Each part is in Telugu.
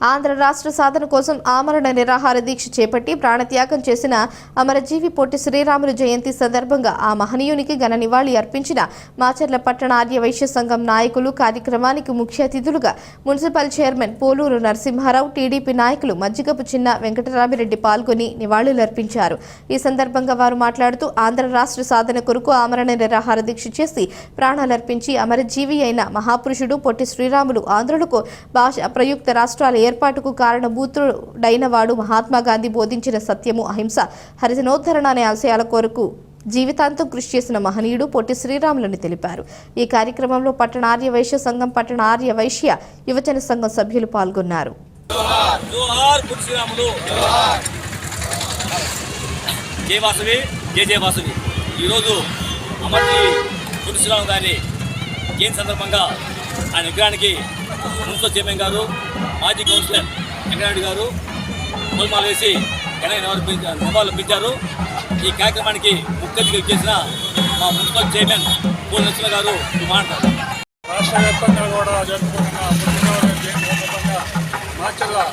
ఆంధ్ర రాష్ట్ర సాధన కోసం ఆమరణ నిరాహార దీక్ష చేపట్టి ప్రాణత్యాగం చేసిన అమరజీవి పొట్టి శ్రీరాములు జయంతి సందర్భంగా ఆ మహనీయునికి ఘన నివాళి అర్పించిన మాచర్ల పట్టణ ఆర్య వైశ్య సంఘం నాయకులు కార్యక్రమానికి ముఖ్య అతిథులుగా municipal chairman Poluru Narasimharao TDP నాయకులు మజ్జిగపు చిన్న వెంకటరామిరెడ్డి పాల్గొని నివాళులర్పించారు ఈ సందర్భంగా వారు మాట్లాడుతూ ఆంధ్ర రాష్ట్ర సాధన కొరకు ఆమరణ నిరాహార దీక్ష చేసి ప్రాణాలర్పించి అమరజీవి అయిన మహాపురుషుడు పొట్టి శ్రీరాములు ఆంధ్రులకు భాష ప్రయుక్త రాష్ట్రాల ఏర్పాటుకు కారణభూతుడైన వాడు మహాత్మాగాంధీ బోధించిన సత్యము అహింస. హరిజనోద్ధరణ అనే ఆశయాల కొరకు జీవితాంతం కృషి చేసిన మహనీయుడు పొట్టి శ్రీరాములని తెలిపారు. ఈ కార్యక్రమంలో పట్టణ ఆర్య వైశ్య సంఘం పట్టణ ఆర్య వైశ్య యువజన సంఘం సభ్యులు పాల్గొన్నారు. జయ వాసవి జయ జయ వాసవి. ఈరోజు అమర్జీ శ్రీరాము గారి జయంతి సందర్భంగా ఆయన విగ్రహానికి మున్సిపల్ చైర్మన్ గారు మాజీ కౌన్సిలర్ వెంకటరెడ్డి గారు పూలమాలు వేసి ఘన నివాళులు పెంచారు ఈ కార్యక్రమానికి ముఖ్య అతిథిగా చేసిన మా మున్సిపల్ చైర్మన్ పూల నరసింహ గారు మాట్లాడారు. రాష్ట్ర వ్యాప్తంగా కూడా జరుపుకుంటున్న పుట్టినరోజు జయంతి సందర్భంగా మాచర్లలో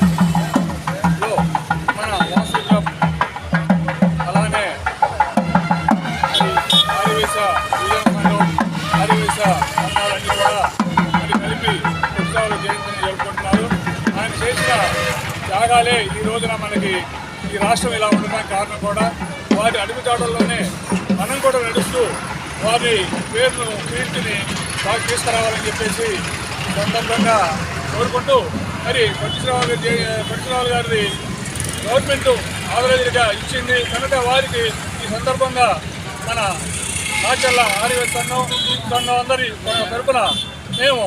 త్యాగాలే ఈ రోజున మనకి ఈ రాష్ట్రం ఇలా ఉండడానికి కారణం కూడా వారి అడుగుజాడల్లోనే మనం కూడా నడుస్తూ వారి పేరును కీర్తిని బాగా తీసుకురావాలని చెప్పేసి సందర్భంగా కోరుకుంటూ మరి పట్టిశ్రావు గారి పట్టిశ్రావు గారి గవర్నమెంట్ ఆవరేజ్గా ఇచ్చింది. కనుక వారికి ఈ సందర్భంగా మన రాజ్యాల ఆర్యవ సంఘం అందరి తరపున మేము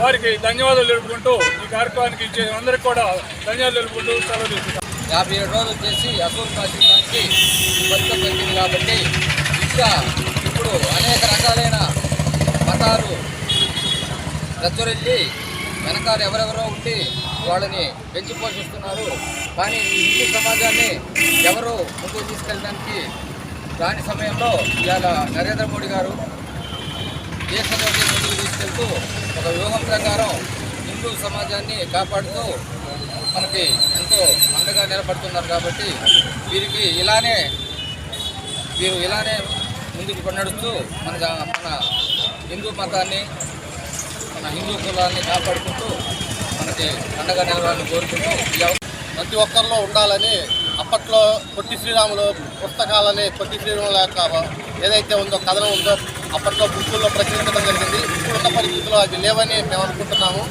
వారికి ధన్యవాదాలు తెలుపుకుంటూ ఈ కార్యక్రమానికి ఇచ్చే అందరికీ కూడా ధన్యవాదాలు తెలుపుకుంటూ సెలవు తీసుకుంటాం. యాభై ఏడు రోజులు చేసి అసూర్ పాటించడానికి బతుకం పెట్టింది కాబట్టి ఇంకా ఇప్పుడు అనేక రకాలైన మతాలు ప్రచురెళ్ళి వెనకాల ఎవరెవరో ఉండి వాళ్ళని పెంచి పోషిస్తున్నారు. కానీ హిందీ హిందూ సమాజాన్ని ఎవరు ముందుకు తీసుకెళ్ళడానికి రాని సమయంలో ఇవాళ నరేంద్ర మోడీ గారు దేశంలోకి తీసుకెళ్తూ ఒక వ్యూహం ప్రకారం హిందూ సమాజాన్ని కాపాడుతూ మనకి ఎంతో అండగా నిలబడుతున్నారు కాబట్టి వీరికి ఇలానే వీరు ఇలానే ముందుకు నడుస్తూ మన మన హిందూ మతాన్ని మన హిందూ కులాన్ని కాపాడుకుంటూ మనకి అండగా నిలవాలని కోరుకుంటూ ప్రతి ఒక్కరిలో ఉండాలని అప్పట్లో పొట్టి శ్రీరాములు పుస్తకాలని పొట్టి శ్రీరాముల యొక్క ఏదైతే ఉందో కథనం ఉందో అప్పట్లో బుక్కుల్లో ప్రచురించడం జరిగింది. పరిస్థితుల్లో అవి లేవని మేము అనుకుంటున్నాము.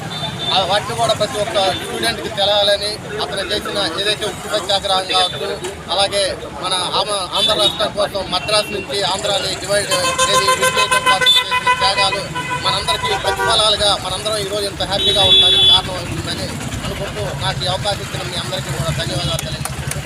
వాటిని కూడా ప్రతి ఒక్క స్టూడెంట్కి తెలవాలని అతను చేసిన ఏదైతే ఉక్కు సత్యాగ్రహం కావచ్చు అలాగే మన ఆంధ్ర రాష్ట్రం కోసం మద్రాసు నుంచి ఆంధ్రాని డివైడ్ ఏది కోసం చేసిన త్యాగాలు మనందరికీ ప్రతిఫలాలుగా మనందరం ఈరోజు ఇంత హ్యాపీగా ఉండడానికి కారణం అవుతుందని అనుకుంటూ నాకు ఈ అవకాశం ఇచ్చిన మీ అందరికీ కూడా ధన్యవాదాలు తెలియజేస్తాను